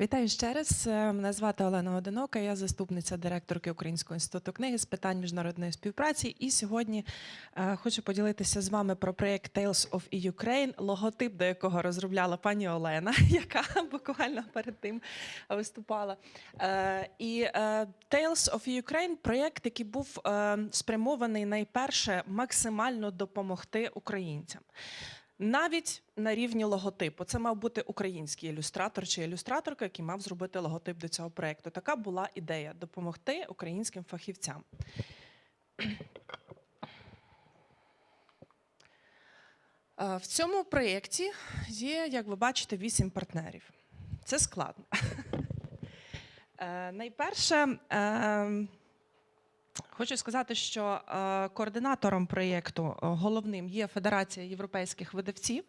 Вітаю ще раз. Е, Мене звати Олена Одинока. Я заступниця директорки Українського інституту книги з питань міжнародної співпраці. І сьогодні е, хочу поділитися з вами про проєкт Tales of EU Ukraine, логотип до якого розробляла пані Олена, яка буквально перед тим виступала. Е, І Tales of EU Ukraine – проєкт, який був спрямований найперше максимально допомогти українцям. Навіть на рівні логотипу. Це мав бути український ілюстратор чи ілюстраторка, який мав зробити логотип до цього проєкту. Така була ідея допомогти українським фахівцям. Е, В цьому проєкті є, як ви бачите, вісім партнерів. Це складно. Е, Найперше, е, Хочу сказати, що е, координатором проєкту е, головним є Федерація європейських видавців.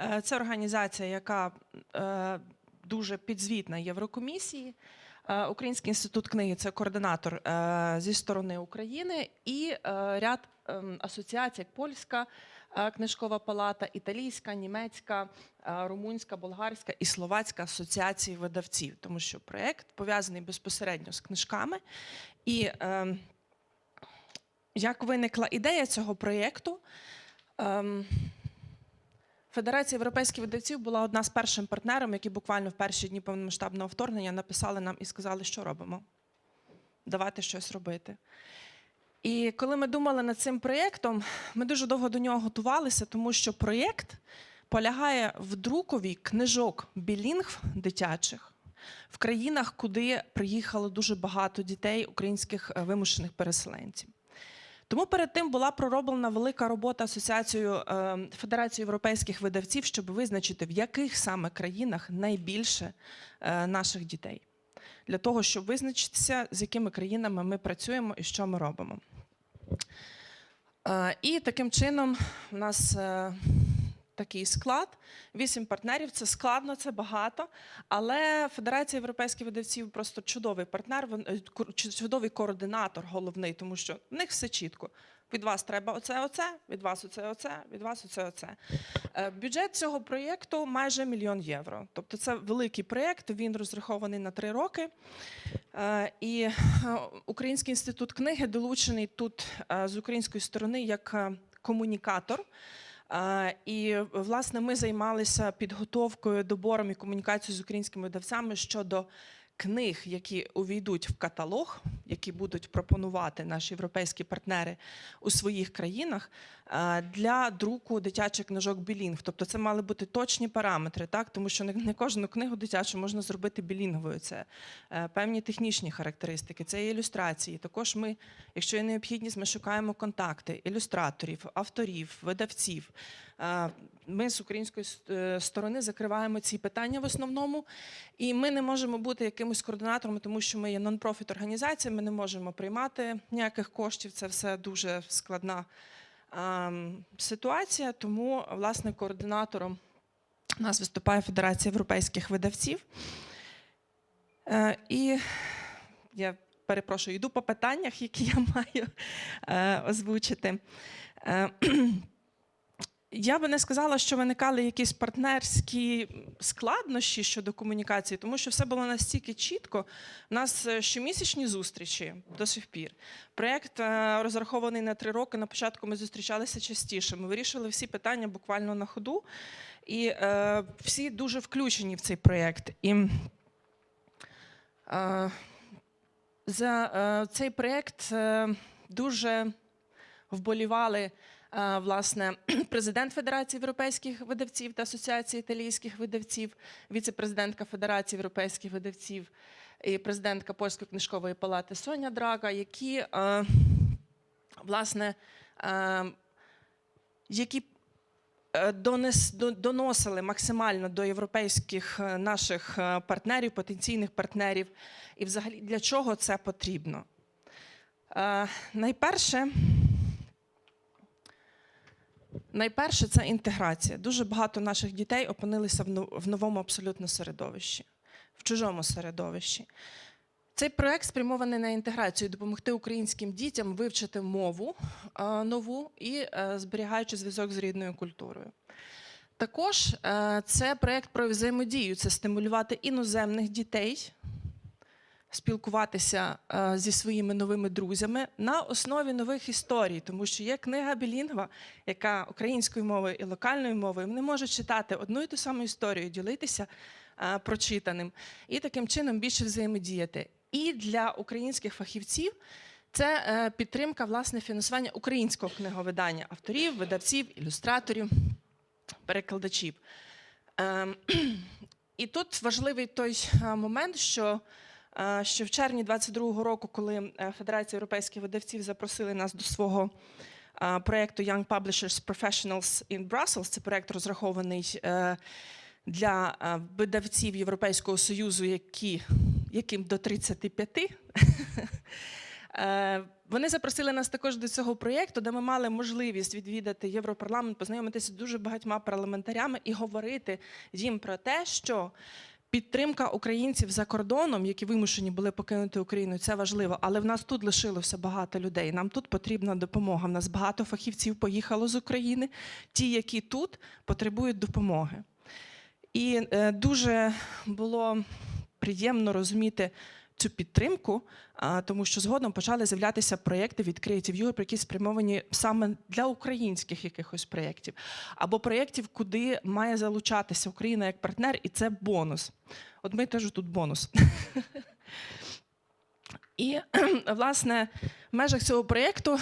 Е, це організація, яка дуже підзвітна Єврокомісії. Український інститут книги це координатор зі сторони України і ряд ем, асоціацій, як польська книжкова палата, італійська, німецька, румунська, болгарська і словацька асоціації видавців, тому що проєкт пов'язаний безпосередньо з книжками. І ем, як виникла ідея цього проєкту? Ем, Федерація європейських видавців була одна з першим партнером, які буквально в перші дні повномасштабного вторгнення написали нам і сказали, що робимо. Давайте щось робити. І коли ми думали над цим проєктом, ми дуже довго до нього готувалися, тому що проєкт полягає в друкові книжок білінгв дитячих в країнах, куди приїхало дуже багато дітей, українських е, вимушених переселенців. Тому перед тим була пророблена велика робота Асоціацією Федерації Федерацією європейських видавців, щоб визначити, в яких саме країнах найбільше е, наших дітей, для того, щоб визначитися, з якими країнами ми працюємо і що ми робимо. Е, І таким чином у нас е, такий склад. Вісім партнерів це складно, це багато. Але Федерація європейських видавців просто чудовий партнер, е, чудовий координатор головний, тому що в них все чітко. Від вас треба оце, оце, від вас оце, оце, від вас оце, оце. Е, Бюджет цього проєкту майже мільйон євро. Тобто це великий проєкт, він розрахований на три роки. Е, І Український інститут книги долучений тут з української сторони як комунікатор. І власне ми займалися підготовкою, добором і комунікацією з українськими видавцями щодо книг, які увійдуть в каталог, які будуть пропонувати наші європейські партнери у своїх країнах е, для друку дитячих книжок білінг. Тобто це мали бути точні параметри, так тому що не, кожну книгу дитячу можна зробити білінговою. Це е, певні технічні характеристики, це ілюстрації. Також ми, якщо є необхідність, ми шукаємо контакти ілюстраторів, авторів, видавців. Ми з української е, сторони закриваємо ці питання в основному, і ми не можемо бути якимось координатором, тому що ми є нон-профіт організація, ми не можемо приймати ніяких коштів. Це все дуже складна ситуація. Тому, власне, координатором у нас виступає Федерація європейських видавців. Е, І я перепрошую, йду по питаннях, які я маю е, озвучити. Я би не сказала, що виникали якісь партнерські складнощі щодо комунікації, тому що все було настільки чітко. У нас е, щомісячні зустрічі до сих пір. Проєкт е, розрахований на три роки. На початку ми зустрічалися частіше. Ми вирішили всі питання буквально на ходу, і е, всі дуже включені в цей проєкт. І е, за е, цей проєкт е, дуже вболівали власне президент Федерації європейських видавців та Асоціації італійських видавців, віце-президентка Федерації європейських видавців і президентка Польської книжкової палати Соня Драга, які власне які е, донес, доносили максимально до європейських е, наших е, партнерів, потенційних партнерів, і взагалі для чого це потрібно. Е, Найперше, найперше це інтеграція. Дуже багато наших дітей опинилися в новому абсолютно середовищі, в чужому середовищі. Цей проект спрямований на інтеграцію, допомогти українським дітям вивчити мову е, нову і е, зберігаючи зв'язок з рідною культурою. Також е, це проєкт про взаємодію, це стимулювати іноземних дітей, спілкуватися е, зі своїми новими друзями на основі нових історій, тому що є книга Білінгва, яка українською мовою і локальною мовою вони можуть читати одну і ту саму історію, ділитися е, прочитаним і таким чином більше взаємодіяти. І для українських фахівців це е, підтримка власне фінансування українського книговидання авторів, видавців, ілюстраторів, перекладачів. Ем, І тут важливий той момент, що, що в червні 22-го року, коли е, Федерація європейських видавців запросили нас до свого проєкту Young Publishers Professionals in Brussels, це проєкт розрахований е, для видавців Європейського Союзу, які, яким до 35. Е, Вони запросили нас також до цього проєкту, де ми мали можливість відвідати Європарламент, познайомитися з дуже багатьма парламентарями і говорити їм про те, що підтримка українців за кордоном, які вимушені були покинути Україну, це важливо. Але в нас тут лишилося багато людей. Нам тут потрібна допомога. В нас багато фахівців поїхало з України. Ті, які тут потребують допомоги. І е, дуже було приємно розуміти цю підтримку, тому що згодом почали з'являтися проєкти від Creative Europe, які спрямовані саме для українських якихось проєктів, або проєктів, куди має залучатися Україна як партнер, і це бонус. От ми теж тут бонус. І власне в межах цього проєкту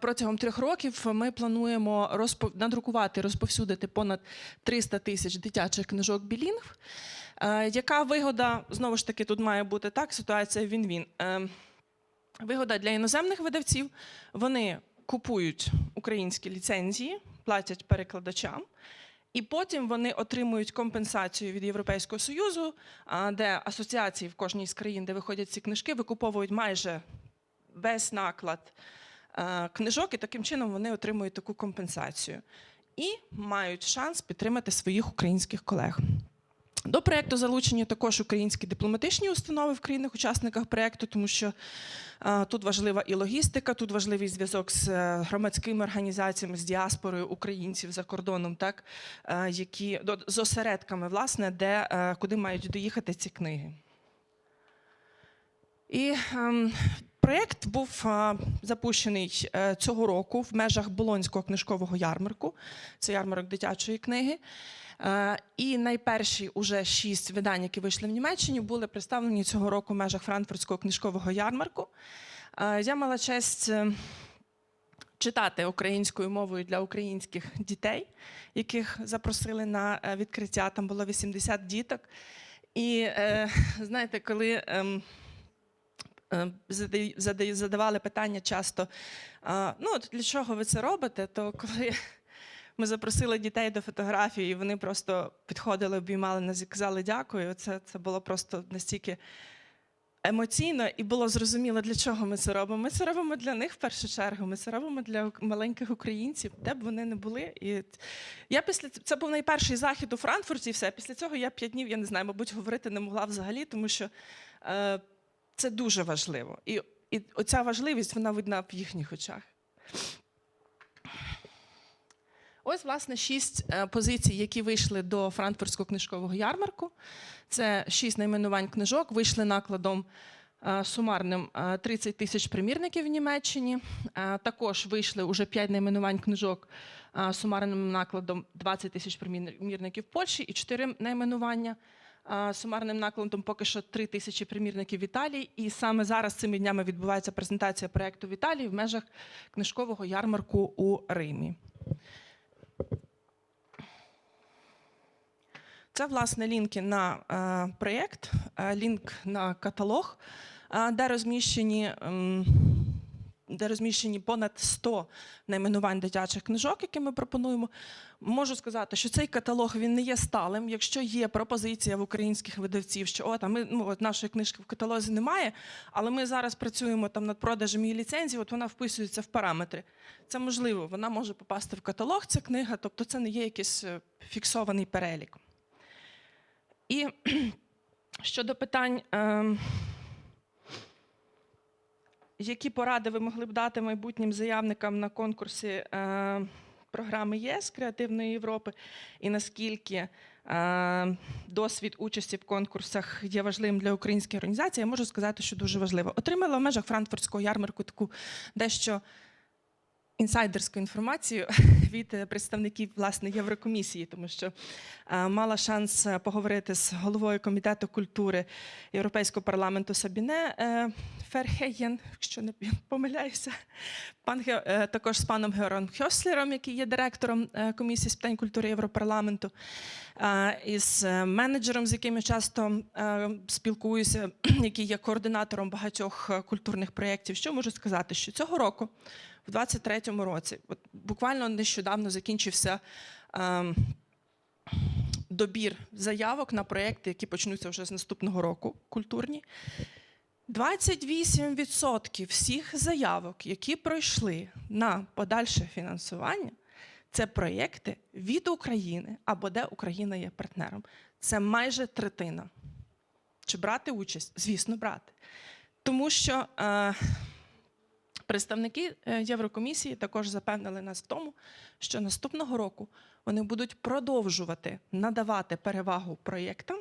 протягом трьох років ми плануємо розпо... надрукувати, розповсюдити понад 300 тисяч дитячих книжок білінгв. Е, Яка вигода знову ж таки тут має бути так? Ситуація він-він. Е, Вигода для іноземних видавців. Вони купують українські ліцензії, платять перекладачам. І потім вони отримують компенсацію від Європейського Союзу, де асоціації в кожній з країн, де виходять ці книжки, викуповують майже весь наклад е, книжок, і таким чином вони отримують таку компенсацію і мають шанс підтримати своїх українських колег. До проєкту залучені також українські дипломатичні установи в країнах-учасниках проєкту, тому що е, тут важлива і логістика, тут важливий зв'язок з е, громадськими організаціями, з діаспорою українців за кордоном, так, е, які, до- з осередками, власне, де, е, куди мають доїхати ці книги. І ем, проєкт був запущений цього року в межах Болонського книжкового ярмарку. Це ярмарок дитячої книги. Е, І найперші уже шість видань, які вийшли в Німеччині, були представлені цього року в межах Франкфуртського книжкового ярмарку. Е, Я мала честь е, читати українською мовою для українських дітей, яких запросили на відкриття. Там було 80 діток. І знаєте, коли. ем, задавали питання часто: ну, для чого ви це робите? То коли ми запросили дітей до фотографії, і вони просто підходили, обіймали нас і казали дякую. Це, це було просто настільки емоційно і було зрозуміло, для чого ми це робимо. Ми це робимо для них в першу чергу. Ми це робимо для маленьких українців, де б вони не були. І я після це був найперший захід у Франкфурті. і Все після цього я п'ять днів, я не знаю, мабуть, говорити не могла взагалі, тому що е, це дуже важливо. І, і оця важливість вона видна в їхніх очах. Ось, власне, шість е, позицій, які вийшли до Франкфуртського книжкового ярмарку. Це шість найменувань книжок, вийшли накладом е, сумарним е, 30 тисяч примірників в Німеччині. Е, Також вийшли уже п'ять найменувань книжок е, сумарним накладом 20 тисяч примірників в Польщі і чотири найменування. е, Сумарним накладом поки що 3 тисячі примірників в Італії. І саме зараз цими днями відбувається презентація проєкту в Італії в межах книжкового ярмарку у Римі. Це власне лінки на е, проєкт, е, лінк на каталог, е, де розміщені. ем, де розміщені понад 100 найменувань дитячих книжок, які ми пропонуємо. Можу сказати, що цей каталог він не є сталим. Якщо є пропозиція в українських видавців, що от, а ми ну, от нашої книжки в каталозі немає, але ми зараз працюємо там над продажем її ліцензії, от вона вписується в параметри. Це можливо, вона може попасти в каталог, ця книга, тобто це не є якийсь фіксований перелік. І щодо питань, ем, які поради ви могли б дати майбутнім заявникам на конкурсі е, програми ЄС Креативної Європи і наскільки е, досвід участі в конкурсах є важливим для української організації, я можу сказати, що дуже важливо. Отримала в межах Франкфуртського ярмарку таку дещо інсайдерську інформацію від е, представників власне Єврокомісії, тому що е, мала шанс е, поговорити з головою комітету культури Європейського парламенту Сабіне Ферхеєн, якщо не помиляюся, пан також з паном Геором Хьослером, який є директором комісії з питань культури Європарламенту, із менеджером, з яким я часто спілкуюся, який є координатором багатьох культурних проєктів. Що можу сказати? Що цього року, в 23-му році, от буквально нещодавно закінчився. ем, Добір заявок на проекти, які почнуться вже з наступного року, культурні. 28% всіх заявок, які пройшли на подальше фінансування, це проєкти від України або де Україна є партнером. Це майже третина. Чи брати участь? Звісно, брати. Тому що е, представники е, Єврокомісії також запевнили нас в тому, що наступного року вони будуть продовжувати надавати перевагу проєктам,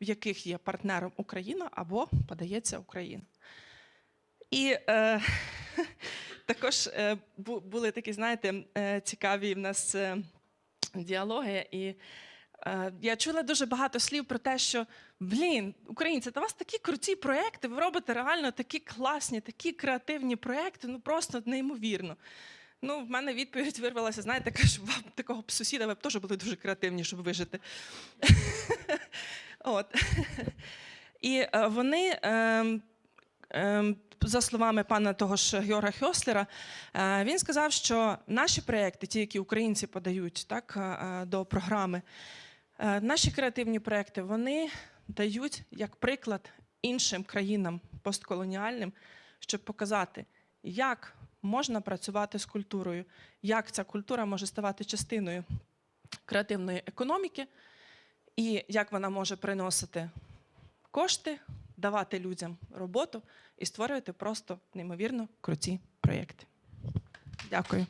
в яких є партнером Україна або подається Україна. І е, також е, були такі, знаєте, е, цікаві в нас діалоги. І е, я чула дуже багато слів про те, що блін, українці, та у вас такі круті проекти, ви робите реально такі класні, такі креативні проекти, ну просто неймовірно. Ну, в мене відповідь вирвалася, знаєте, щоб вам такого б сусіда ви б теж були дуже креативні, щоб вижити. От. І е, вони, ем, ем, за словами пана того ж Георга Хьослера, е, він сказав, що наші проекти, ті, які українці подають так, е, до програми, наші креативні проекти, вони дають як приклад іншим країнам постколоніальним, щоб показати, як можна працювати з культурою, як ця культура може ставати частиною креативної економіки, і як вона може приносити кошти, давати людям роботу і створювати просто неймовірно круті проєкти. Дякую.